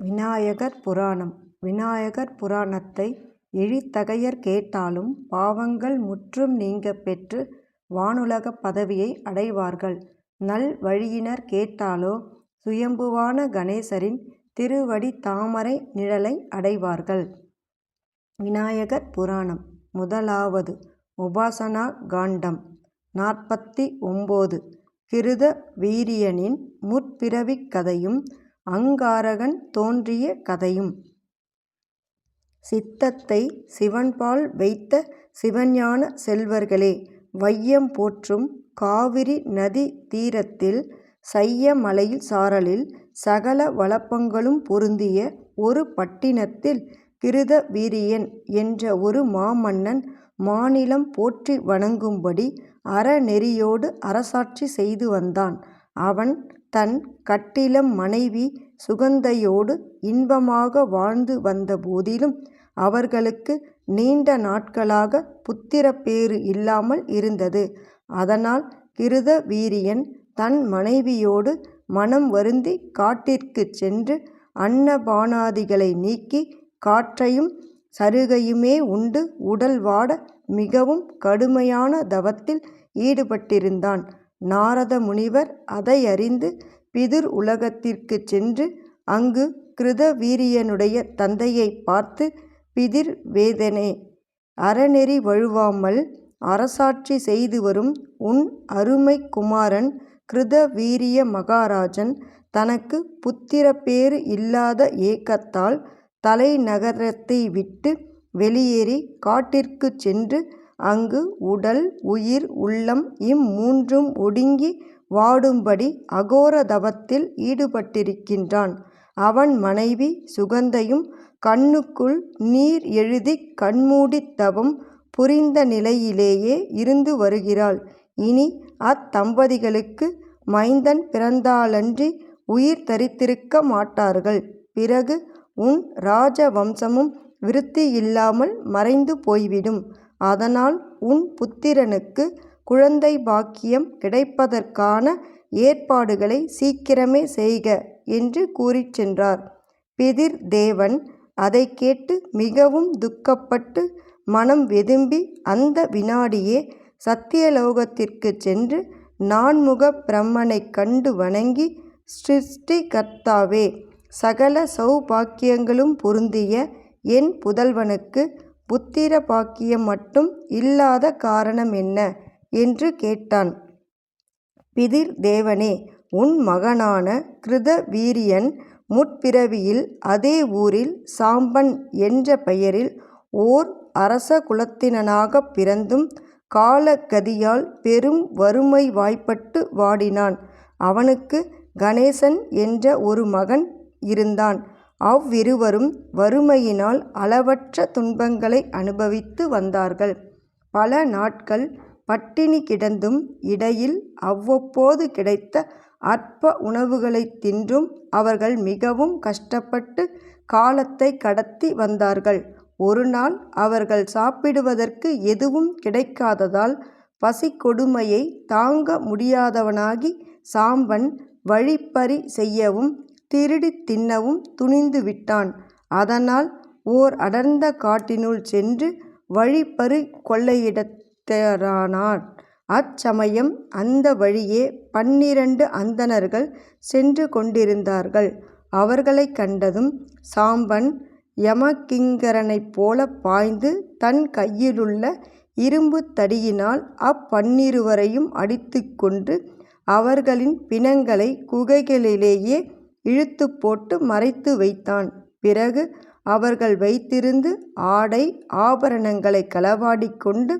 விநாயகர் புராணம் விநாயகர் புராணத்தை எழித்தகையர் கேட்டாலும் பாவங்கள் முற்றும் நீங்க பெற்று வானுலகப் பதவியை அடைவார்கள். நல் வழியினர் கேட்டாலோ சுயம்புவான கணேசரின் திருவடி தாமரை நிழலை அடைவார்கள். விநாயகர் புராணம் முதலாவது உபாசனா காண்டம் நாற்பத்தி ஒம்போது கிருத வீரியனின் முற்பிறவிக் கதையும் அங்காரகன் தோன்றிய கதையும். சித்தத்தை சிவன்பால் வைத்த சிவஞான செல்வர்களே வையம் போற்றும் காவிரி நதி தீரத்தில் சையமலையில் சாரலில் சகல வளப்பங்களும் பொருந்திய ஒரு பட்டினத்தில் கிருத வீரியன் என்ற ஒரு மாமன்னன் மாநிலம் போற்றி வணங்கும்படி அறநெறியோடு அரசாட்சி செய்து வந்தான். அவன் தன் கட்டிலம் மனைவி சுகந்தையோடு இன்பமாக வாழ்ந்து வந்த போதிலும் அவர்களுக்கு நீண்ட நாட்களாக புத்திரப் பேறு இல்லாமல் இருந்தது. அதனால் கிருத வீரியன் தன் மனைவியோடு மனம் வருந்தி காட்டிற்குச் சென்று அன்னபானாதிகளை நீக்கி காற்றையும் சருகையுமே உண்டு உடல் வாட மிகவும் கடுமையான தவத்தில் ஈடுபட்டிருந்தான். நாரத முனிவர் அதை அறிந்து பிதிர் உலகத்திற்குச் சென்று அங்கு கிருத வீரியனுடைய தந்தையை பார்த்து பிதிர் வேதனே அறநெறி வழுவாமல் அரசாட்சி செய்து வரும் உன் அருமை குமாரன் கிருத வீரிய மகாராஜன் தனக்கு புத்திர பேறு இல்லாத ஏக்கத்தால் தலைநகரத்தை விட்டு வெளியேறி காட்டிற்குச் சென்று அங்கு உடல் உயிர் உள்ளம் இம்மூன்றும் ஒடுங்கி வாடும்படி அகோர தவத்தில் ஈடுபட்டிருக்கின்றான். அவன் மனைவி சுகந்தையும் கண்ணுக்குள் நீர் எழுதிக் கண்மூடித் தவம் புரிந்த நிலையிலேயே இருந்து வருகிறாள். இனி அத்தம்பதிகளுக்கு மைந்தன் பிறந்தாலன்றி உயிர் தரித்திருக்க மாட்டார்கள். பிறகு உன் ராஜவம்சமும் விருத்தி விருத்தியில்லாமல் மறைந்து போய்விடும். அதனால் உன் புத்திரனுக்கு குழந்தை பாக்கியம் கிடைப்பதற்கான ஏற்பாடுகளை சீக்கிரமே செய்க என்று கூறிச் சென்றார். பிதிர் தேவன் அதை கேட்டு மிகவும் துக்கப்பட்டு மனம் வெதும்பி அந்த வினாடியே சத்தியலோகத்திற்கு சென்று நான்முக பிரம்மனை கண்டு வணங்கி சிருஷ்டி கர்த்தாவே சகல சௌபாக்கியங்களும் பொருந்திய என் புதல்வனுக்கு புத்திர பாக்கியம் மட்டும் இல்லாத காரணம் என்ன? என்று கேட்டான். பிதிர் தேவனே உன் மகனான கிருத வீரியன் முற்பிறவியில் அதே ஊரில் சாம்பன் என்ற பெயரில் ஓர் அரச குலத்தினனாகப் பிறந்தும் காலகதியால் பெரும் வறுமை வாய்ப்பட்டு வாடினான். அவனுக்கு கணேசன் என்ற ஒரு மகன் இருந்தான். அவ்விருவரும் வறுமையினால் அளவற்ற துன்பங்களை அனுபவித்து வந்தார்கள். பல நாட்கள் பட்டினி கிடந்தும் இடையில் அவ்வப்போது கிடைத்த அற்ப உணவுகளைத் தின்றும் அவர்கள் மிகவும் கஷ்டப்பட்டு காலத்தை கடத்தி வந்தார்கள். ஒருநாள் அவர்கள் சாப்பிடுவதற்கு எதுவும் கிடைக்காததால் பசி கொடுமையை தாங்க முடியாதவனாகி சாம்பன் வழிப்பறி செய்யவும் திருடித் தின்னவும் துணிந்து விட்டான் அதனால் ஓர் அடர்ந்த காட்டினுள் சென்று வழிப்பறி கொள்ளையிடத்தரானார் அச்சமயம் அந்த வழியே பன்னிரண்டு அந்தணர்கள் சென்று கொண்டிருந்தார்கள். அவர்களை கண்டதும் சாம்பன் யமகிங்கரனைப் போல பாய்ந்து தன் கையிலுள்ள இரும்புத் தடியினால் அப்பன்னிருவரையும் அடித்து கொண்டு அவர்களின் பிணங்களை குகைகளிலேயே இழுத்து போட்டு மறைத்து வைத்தான். பிறகு அவர்கள் வைத்திருந்து ஆடை ஆபரணங்களை களவாடிக்கொண்டு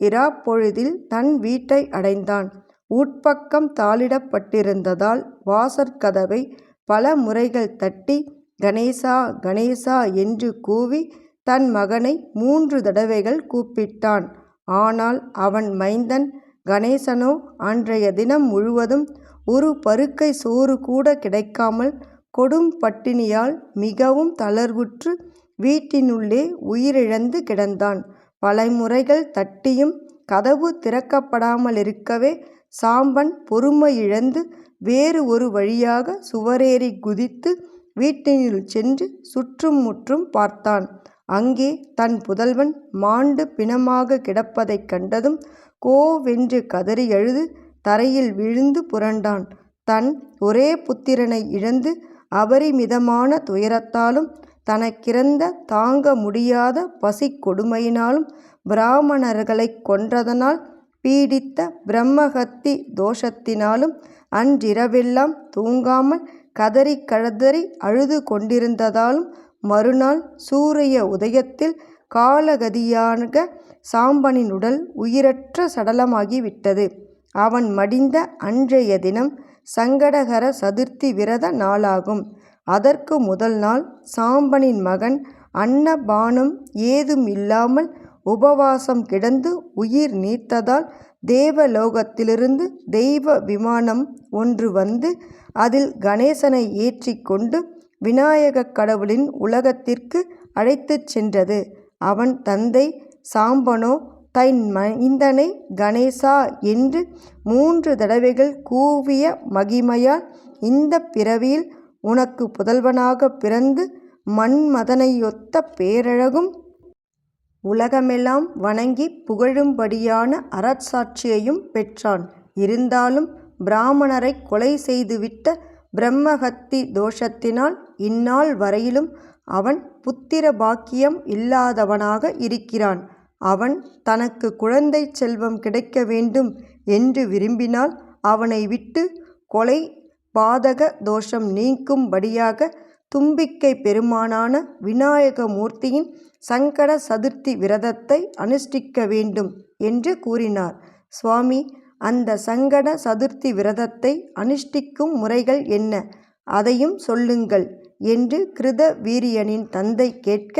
இராப்பொழுதில் தன் வீட்டை அடைந்தான். உட்பக்கம் தாளிடப்பட்டிருந்ததால் வாசற்கதவை பல முறைகள் தட்டி கணேசா கணேசா என்று கூவி தன் மகனை மூன்று தடவைகள் கூப்பிட்டான். ஆனால் அவன் மைந்தன் கணேசனோ அன்றைய தினம் முழுவதும் ஒரு பருக்கை சோறு கூட கிடைக்காமல் கொடும் பட்டினியால் மிகவும் தளர்வுற்று வீட்டினுள்ளே உயிரிழந்து கிடந்தான். பலமுறைகள் தட்டியும் கதவு திறக்கப்படாமலிருக்கவே சாம்பன் பொறுமை இழந்து வேறு ஒரு வழியாக சுவரேறி குதித்து வீட்டினுள் சென்று சுற்றும் முற்றும் பார்த்தான். அங்கே தன் புதல்வன் மாண்டு பிணமாக கிடப்பதைக் கண்டதும் கோவென்று கதறி எழுது தரையில் விழுந்து புரண்டான். தன் ஒரே புத்திரனை இழந்து அபரிமிதமான துயரத்தாலும் தனக்கிறந்த தாங்க முடியாத பசிக் கொடுமையினாலும் பிராமணர்களைக் கொன்றதனால் பீடித்த பிரம்மஹத்தி தோஷத்தினாலும் அன்றிரவெல்லாம் தூங்காமல் கதறி கதறி அழுது கொண்டிருந்ததாலும் மறுநாள் சூரிய உதயத்தில் காலகதியாக சாம்பனின் உடல் உயிரற்ற சடலமாகிவிட்டது அவன் மடிந்த அன்றைய தினம் சங்கடகர சதுர்த்தி விரத நாளாகும். அதற்கு முதல் நாள் சாம்பனின் மகன் அன்னபானம் ஏதும் இல்லாமல் உபவாசம் கிடந்து உயிர் நீத்ததால் தேவலோகத்திலிருந்து தெய்வ விமானம் ஒன்று வந்து அதில் கணேசனை ஏற்றிக் கொண்டு விநாயகக் கடவுளின் உலகத்திற்கு அழைத்துச் சென்றது. அவன் தந்தை சாம்பனோ தன் மைந்தனை கணேசா என்று மூன்று தடவைகள் கூவிய மகிமையால் இந்தப் பிறவியில் உனக்கு புதல்வனாக பிறந்து மன்மதனையொத்த பேரழகும் உலகமெல்லாம் வணங்கி புகழும்படியான அறச்சாட்சியையும் பெற்றான். இருந்தாலும் பிராமணரைக் கொலை செய்துவிட்ட பிரம்மஹத்தி தோஷத்தினால் இந்நாள் வரையிலும் அவன் புத்திர பாக்கியம் இல்லாதவனாக இருக்கிறான். அவன் தனக்கு குழந்தை செல்வம் கிடைக்க வேண்டும் என்று விரும்பினால் அவனை விட்டு கொலை பாதக தோஷம் நீக்கும்படியாக படியாக பெருமானான விநாயக மூர்த்தியின் சங்கட சதுர்த்தி விரதத்தை அனுஷ்டிக்க வேண்டும் என்று கூறினார். சுவாமி அந்த சங்கட சதுர்த்தி விரதத்தை அனுஷ்டிக்கும் முறைகள் என்ன? அதையும் சொல்லுங்கள் என்று கிருத வீரியனின் தந்தை கேட்க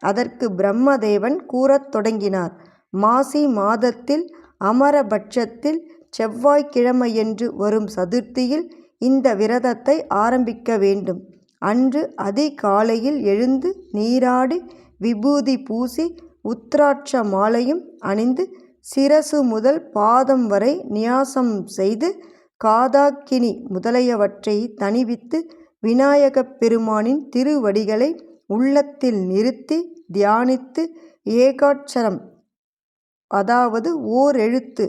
அதற்கு பிரம்மதேவன் கூறத் தொடங்கினார். மாசி மாதத்தில் அமரபட்சத்தில் செவ்வாய்க்கிழமையன்று வரும் சதுர்த்தியில் இந்த விரதத்தை ஆரம்பிக்க வேண்டும். அன்று அதிகாலையில் எழுந்து நீராடி விபூதி பூசி உத்ராட்ச மாலையும் அணிந்து சிரசு முதல் பாதம் வரை நியாசம் செய்து காதாக்கினி முதலியவற்றை தணிவித்து விநாயகப் பெருமானின் திருவடிகளை உள்ளத்தில் நிறுத்தி தியானித்து ஏகாட்சரம் அதாவது ஓரெழுத்து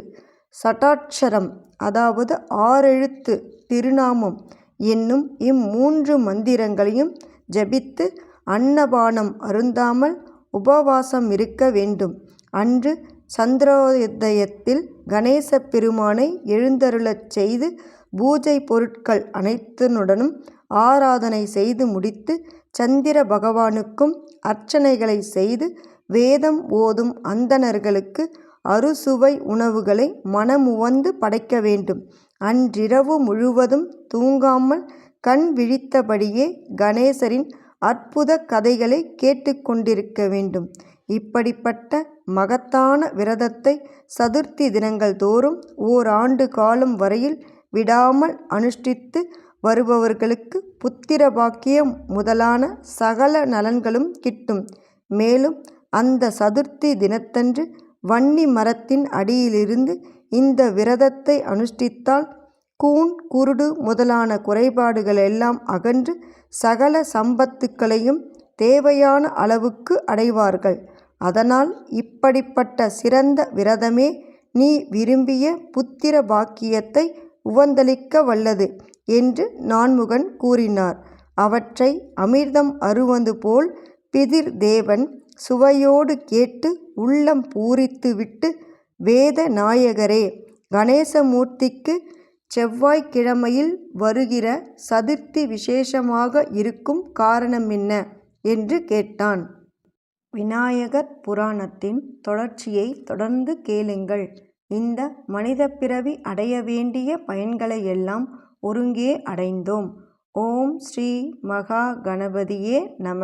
சடாட்சரம் அதாவது ஆறெழுத்து திருநாமம் என்னும் இம்மூன்று மந்திரங்களையும் ஜபித்து அன்னபானம் அருந்தாமல் உபவாசம் இருக்க வேண்டும். அன்று சந்திரோதயத்தில் கணேசப் பெருமானை எழுந்தருளச் செய்து பூஜை பொருட்கள் அனைத்துனுடனும் ஆராதனை செய்து முடித்து சந்திர பகவானுக்கும் அர்ச்சனைகளை செய்து வேதம் ஓதும் அந்தணர்களுக்கு அறுசுவை உணவுகளை மனமுவந்து படைக்க வேண்டும். அன்றிரவு முழுவதும் தூங்காமல் கண் விழித்தபடியே கணேசரின் அற்புத கதைகளை கேட்டுக்கொண்டிருக்க வேண்டும். இப்படிப்பட்ட மகத்தான விரதத்தை சதுர்த்தி தினங்கள் தோறும் ஓராண்டு காலம் வரையில் விடாமல் அனுஷ்டித்து வருபவர்களுக்கு புத்திர பாக்கியம் முதலான சகல நலன்களும் கிட்டும். மேலும் அந்த சதுர்த்தி தினத்தன்று வன்னி மரத்தின் அடியிலிருந்து இந்த விரதத்தை அனுஷ்டித்தால் கூன் குருடு முதலான குறைபாடுகள் எல்லாம் அகன்று சகல சம்பத்துக்களையும் தேவையான அளவுக்கு அடைவார்கள். அதனால் இப்படிப்பட்ட சிறந்த விரதமே நீ விரும்பிய புத்திர பாக்கியத்தை உவந்தளிக்க வல்லது என்று நான்முகன் கூறினார். அவற்றை அமிர்தம் அருவது போல் பிதிர் தேவன் சுவையோடு கேட்டு உள்ளம் பூரித்து விட்டு வேத நாயகரே கணேசமூர்த்திக்கு செவ்வாய்க் கிழமையில் வருகிற சதுர்த்தி விசேஷமாக இருக்கும் காரணம் என்ன என்று கேட்டான். விநாயகர் புராணத்தின் தொடர்ச்சியைத் தொடர்ந்து கேளுங்கள். இந்த மனிதப் பிறவி அடைய வேண்டிய பயன்களையெல்லாம் ஒருங்கே அடைந்தோம். ஓம் ஸ்ரீ மகா கணபதியே நம